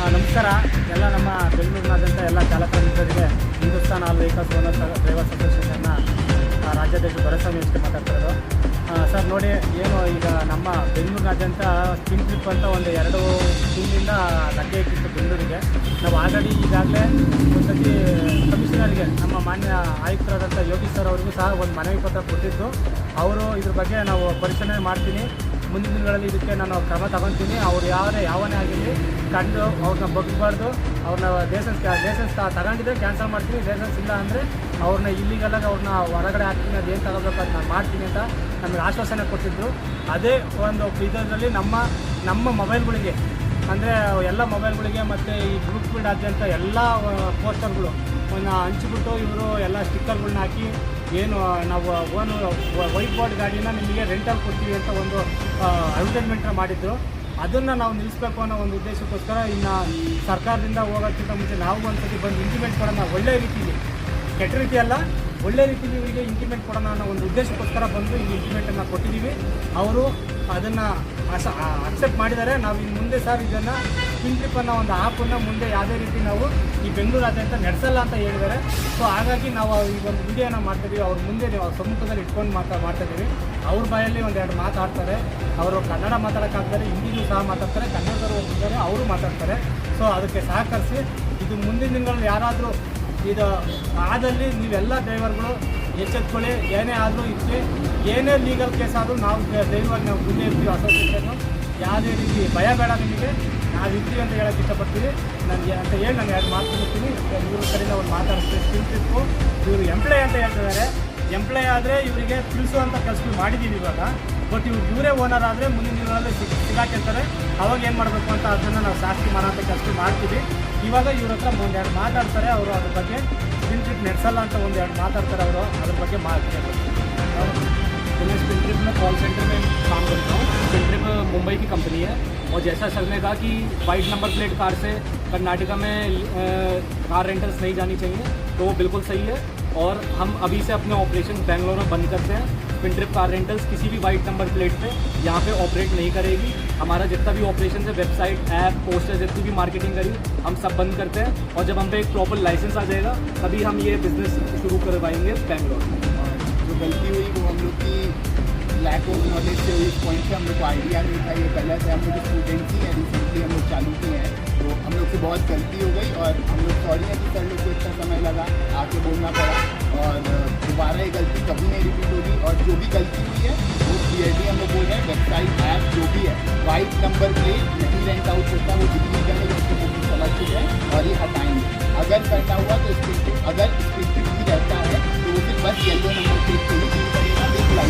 ನಮಸ್ಕಾರ. ಎಲ್ಲ ನಮ್ಮ ಬೆಂಗಳೂರಿನಾದ್ಯಂತ ಎಲ್ಲ ಚಾಲಕ ಮಿತ್ರರಿಗೆ Hindustan all vehicles owner drivers ಅಸೋಸಿಯೇಷನ್ನ ರಾಜ್ಯಾಧ್ಯಕ್ಷ ಭರಸ್ವಾಮಿ ಅಷ್ಟೇ ಮಾತಾಡ್ತಿರೋದು ಸರ್, ನೋಡಿ, ಏನು ಈಗ ನಮ್ಮ ಬೆಂಗಳೂರಿನಾದ್ಯಂತ ಸ್ಕಿನ್ ಟ್ರಿಪ್ ಅಂತ ಒಂದು ಎರಡು ತಿಂಗಳಿಂದ ಲಗ್ಗೆ ಇಟ್ಟಿತ್ತು ಬೆಂಗಳೂರಿಗೆ. ನಾವು ಆಲ್ರೆಡಿ ಈಗಾಗಲೇ ಒಂದ್ಸತಿ ಕಮಿಷನರ್ಗೆ ನಮ್ಮ ಮಾನ್ಯ ಆಯುಕ್ತರಾದಂಥ ಯೋಗಿ ಸರ್ ಅವ್ರಿಗೂ ಸಹ ಒಂದು ಮನವಿ ಪತ್ರ ಕೊಟ್ಟಿದ್ದು. ಅವರು ಇದ್ರ ಬಗ್ಗೆ ನಾವು ಪರಿಶೀಲನೆ ಮಾಡ್ತೀನಿ. ಮುಂದಿನ ದಿನಗಳಲ್ಲಿ ಇದಕ್ಕೆ ನಾನು ಕ್ರಮ ತಗೊತೀನಿ. ಅವ್ರು ಯಾರೇ ಯಾವನೇ ಆಗಿರಲಿ ಕಂಡು ಅವ್ರನ್ನ ಬಗ್ಬಾರ್ದು ಅವ್ರನ್ನ ಲೈಸೆನ್ಸ್ ಲೈಸೆನ್ಸ್ ತಗೊಂಡಿದ್ರೆ ಕ್ಯಾನ್ಸಲ್ ಮಾಡ್ತೀನಿ ಲೈಸೆನ್ಸ್ ಇಲ್ಲ ಅಂದರೆ ಅವ್ರನ್ನ ಇಲ್ಲಿಗೆಲ್ಲ ಅವ್ರನ್ನ ಹೊರಗಡೆ ಹಾಕ್ತೀನಿ. ಅದೇನು ತಗೋಬೇಕು ಅದು ನಾನು ಮಾಡ್ತೀನಿ ಅಂತ ನಮಗೆ ಆಶ್ವಾಸನೆ ಕೊಟ್ಟಿದ್ದರು ಅದೇ ಒಂದು ಇದರಲ್ಲಿ ನಮ್ಮ ನಮ್ಮ ಮೊಬೈಲ್ಗಳಿಗೆ ಅಂದರೆ ಎಲ್ಲ ಮೊಬೈಲ್ಗಳಿಗೆ ಮತ್ತು ಈ ಗ್ರೂಪ್ಗಳಾದ್ಯಂತ ಎಲ್ಲ ಪೋಸ್ಟರ್ಗಳು ಒಂದು ಹಂಚಿಬಿಟ್ಟು ಇವರು ಎಲ್ಲ ಸ್ಟಿಕ್ಕರ್ಗಳನ್ನ ಹಾಕಿ, ಏನು ನಾವು ಓನು ವೈಟ್ ಬೋರ್ಡ್ ಗಾಡಿನ ನಿಮಗೆ ರೆಂಟಲ್ಲಿ ಕೊಡ್ತೀವಿ ಅಂತ ಒಂದು ಅಡ್ವರ್ಟೈಸ್ಮೆಂಟ್ನ ಮಾಡಿದ್ರು. ಅದನ್ನು ನಾವು ನಿಲ್ಲಿಸ್ಬೇಕು ಅನ್ನೋ ಒಂದು ಉದ್ದೇಶಕ್ಕೋಸ್ಕರ ಇನ್ನು ಸರ್ಕಾರದಿಂದ ಹೋಗೋಕ್ಕಿಂತ ಮುಂಚೆ ನಾವು ಒಂದ್ಸತಿ ಬಂದು ಇಂಪ್ಲಿಮೆಂಟ್ ಮಾಡೋಣ ಒಳ್ಳೆ ರೀತಿಯಲ್ಲಿ ಕೆಟ್ಟ ರೀತಿ ಅಲ್ಲ ಒಳ್ಳೆ ರೀತಿಯಲ್ಲಿ ಇವರಿಗೆ ಇಂಟಿಮೇಟ್ ಕೊಡೋಣ ಅನ್ನೋ ಒಂದು ಉದ್ದೇಶಕ್ಕೋಸ್ಕರ ಬಂದು ಇಲ್ಲಿ ಇಂಟಿಮೇಟನ್ನು ಕೊಟ್ಟಿದ್ದೀವಿ. ಅವರು ಅದನ್ನು ಅಕ್ಸೆಪ್ಟ್ ಮಾಡಿದ್ದಾರೆ. ನಾವು ಇನ್ನು ಮುಂದೆ ಸರ್ ಇದನ್ನು ಕಿಂಗ್ಲಿಪ್ ಅನ್ನೋ ಒಂದು ಆ್ಯಪನ್ನು ಮುಂದೆ ಯಾವುದೇ ರೀತಿ ನಾವು ಈ ಬೆಂಗಳೂರಾದ್ಯಂತ ನಡೆಸಲ್ಲ ಅಂತ ಹೇಳಿದ್ದಾರೆ. ಸೊ ಹಾಗಾಗಿ ನಾವು ಈ ಒಂದು ವಿಡಿಯೋನ ಮಾಡ್ತಿದ್ದೀವಿ. ಅವ್ರ ಮುಂದೆ ನೀವು ಅವ್ರ ಸಮ್ಮುಖದಲ್ಲಿ ಇಟ್ಕೊಂಡು ಮಾತಾ ಮಾಡ್ತಾಯಿದ್ದೀವಿ ಅವ್ರ ಬಾಯಲ್ಲಿ ಒಂದೆರಡು ಮಾತಾಡ್ತಾರೆ. ಅವರು ಕನ್ನಡ ಮಾತಾಡೋಕ್ಕಾಗ್ತಾರೆ ಹಿಂದಿನೂ ಸಹ ಮಾತಾಡ್ತಾರೆ, ಕನ್ನಡದವರು ಹೋಗ್ತಾರೆ ಅವರು ಮಾತಾಡ್ತಾರೆ. ಸೊ ಅದಕ್ಕೆ ಸಹಕರಿಸಿ, ಇದು ಮುಂದಿನ ದಿನಗಳಲ್ಲಿ ಯಾರಾದರೂ ಇದು ಆದಲ್ಲಿ ನೀವೆಲ್ಲ ಡ್ರೈವರ್ಗಳು ಎಚ್ಚೆತ್ಕೊಳ್ಳಿ, ಏನೇ ಆದರೂ ಇರ್ತೀವಿ ಏನೇ ಲೀಗಲ್ ಕೇಸ್ ಆದರೂ ನಾವು ಧೈರ್ಯವಾಗಿ ನಾವು ಮುಂದೆ ಇರ್ತೀವಿ ಅಸೋಸಿಯೇಷನ್ನು. ಯಾವುದೇ ರೀತಿ ಭಯ ಬೇಡ ನಿಮಗೆ. ನಾವು ಇರ್ತೀವಿ ಅಂತ ಹೇಳೋಕ್ಕೆ ಇಷ್ಟಪಡ್ತೀವಿ ನನಗೆ ಅಂತ ಹೇಳಿ ನಾನು ಎರಡು ಮಾತು ಕೊಡ್ತೀನಿ ಇವ್ರ ಕಡೆಯಿಂದ ಒಂದು ಮಾತಾಡ್ತೀವಿ ಟ್ರಿಪ್ಪು ಇವರು ಎಂಪ್ಲಾಯ್ ಅಂತ ಹೇಳ್ತಿದ್ದಾರೆ. ಎಂಪ್ಲಾಯ್ ಆದರೆ ಇವರಿಗೆ ತಿಳಿಸುವಂಥ ಕೆಲಸಗಳು ಮಾಡಿದ್ದೀವಿ ಇವಾಗ ಬಟ್ ಇವ್ರು ಇವರೇ ಓನರ್ ಆದರೆ ಮುಂದಿನ ದಿನಗಳಲ್ಲಿ ಸಿಗ್ ಸಿಗಾಕಿರ್ತಾರೆ ಅವಾಗ ಏನು ಮಾಡಬೇಕು ಅಂತ ಅದನ್ನು ನಾವು ಶಾಸ್ತಿ ಮಾಡೋಂಥ ಕೆಲಸ ಮಾಡ್ತೀವಿ ಇವಾಗ ಇವ್ರ ಹತ್ರ ಒಂದೆರಡು ಮಾತಾಡ್ತಾರೆ ಅವರು ಅದ್ರ ಬಗ್ಗೆ ಸ್ಕಿಲ್ ಟ್ರಿಪ್ ನಡೆಸಲ್ಲ ಅಂತ ಒಂದೆರಡು ಮಾತಾಡ್ತಾರೆ ಅವರು ಅದ್ರ ಬಗ್ಗೆ ಮಾತಾಡ್ತಾರೆ तो मैं स्पिन ट्रिप में कॉल सेंटर में काम करता हूँ स्पिन ट्रिप मुंबई की कंपनी है और जैसा सर ने कहा कि वाइट नंबर प्लेट कार से कर्नाटका में अ, कार रेंटल्स नहीं जानी चाहिए तो वो बिल्कुल सही है और हम अभी से अपने ऑपरेशन बैंगलोर में बंद करते हैं। स्पिन ट्रिप कार रेंटल्स किसी भी वाइट नंबर प्लेट पे यहाँ पे ऑपरेट नहीं करेगी। हमारा जितना भी ऑपरेशन है वेबसाइट ऐप पोस्टर जितनी भी मार्केटिंग करी, हम सब बंद करते हैं। और जब हम पे एक प्रॉपर लाइसेंस आ जाएगा, तभी हम ये बिज़नेस शुरू करवाएँगे बैंगलोर में जो गलती हुई वो हम लोग की लैक ऑफ़ नॉलेज से हुई। इस पॉइंट से हम लोग को आइडिया नहीं था, ये गलत है। हम लोग स्टूडेंट्स ही हैं रिसेंटली हम लोग चालू किए हैं। तो हम लोग से बहुत गलती हो गई और हम लोग सॉरी है कि सर लोग को लगा आके बोलना पड़ा और दोबारा ये गलती कभी नहीं रिपीट होगी और जो भी गलती हुई है वो क्लियरली हम लोग बोल रहे हैं वेबसाइट ऐप जो भी है वाइट नंबर प्लेट नहीं रेंट आउट होता वो दिल्ली का है उसको बुकिंग समझ चुके हैं और ये हटाएँगे अगर करना हुआ तो स्पेसिफिक अगर स्पेसिफिक भी रहता है तो वो फिर बस येलो नंबर प्लेट को ही करेगा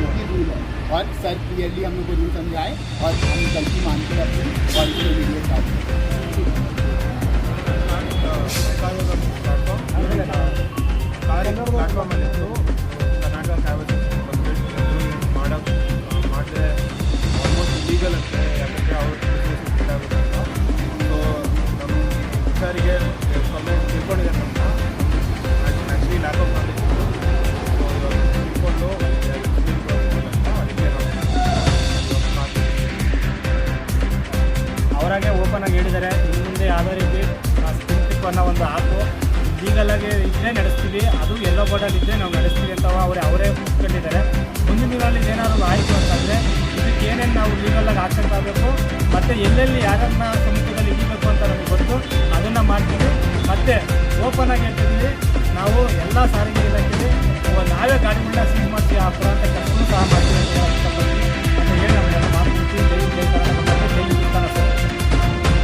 जो कि रूल है और सर क्लियरली हम लोग को रूल समझाए और हम गलती मानते हैं अपनी और इसमें वीडियो स्टार्ट ಕರ್ನಾಟಕ ಟ್ರಾವೆಲ್ಸ್ ಮಾಡೋಕ್ಕೆ ಮಾಡಿದ್ರೆ ಆಲ್ಮೋಸ್ಟ್ ಲೀಗಲ್ ಅಂತೆ ಅವ್ರ ಬಿಸ್ನೆಸ್ ಆಗುತ್ತೆ ಸೊ ನಮ್ಮ ಸರಿಗೆ ಕಂಪ್ಲೇಂಟ್ ತಿಳ್ಕೊಂಡಿದ್ದಾರೆ ನಮ್ಮ actually lack of knowledge so ಇವಾಗ ತಿಳ್ಕೊಂಡು ಅದಕ್ಕೆ ಅವರಾಗೆ ಓಪನ್ ಆಗಿ ಹೇಳಿದ್ದಾರೆ. ಇನ್ನು ಮುಂದೆ ಯಾವುದೇ ರೀತಿ ಟಿಪ್ ಅನ್ನೋ ಒಂದು ಆ್ಯಪು ಲೀಗಲಾಗಿ ಇದ್ದೇ ನಡೆಸ್ತೀವಿ. ಅದು ಎಲ್ಲೋ ಬೋರ್ಡಲ್ಲಿ ಇದ್ದೇ ನಾವು ನಡೆಸ್ತೀವಿ ಅಂತ ಅವರೇ ಅವರೇ ಮುಚ್ಕೊಂಡಿದ್ದಾರೆ ಮುಂದಿನ ದಿನಗಳಲ್ಲಿ ಏನಾದರೂ ಆಯಿತು ಅಂತಂದರೆ ಇದಕ್ಕೆ ಏನೇನು ನಾವು ಲೀಗಲಾಗಿ ಆಕ್ಷನ್ ಆಗಬೇಕು ಮತ್ತು ಎಲ್ಲೆಲ್ಲಿ ಯಾರನ್ನ ಸಮಿತಿಯಲ್ಲಿ ಇಡಬೇಕು ಅಂತ ನಮಗೆ ಗೊತ್ತು. ಅದನ್ನು ಮಾಡ್ತೀವಿ. ಮತ್ತು ಓಪನ್ ಆಗಿ ಹೇಳ್ತಿದ್ದೀವಿ ನಾವು ಎಲ್ಲ ಸಾರಿಗೆ ಇಲಾಖೆಯಲ್ಲಿ, ನಾವೇ ಗಾಡಿಗಳನ್ನ ಸೀಸ್ ಮಾಡ್ತೀವಿ ಆ ಅಂತ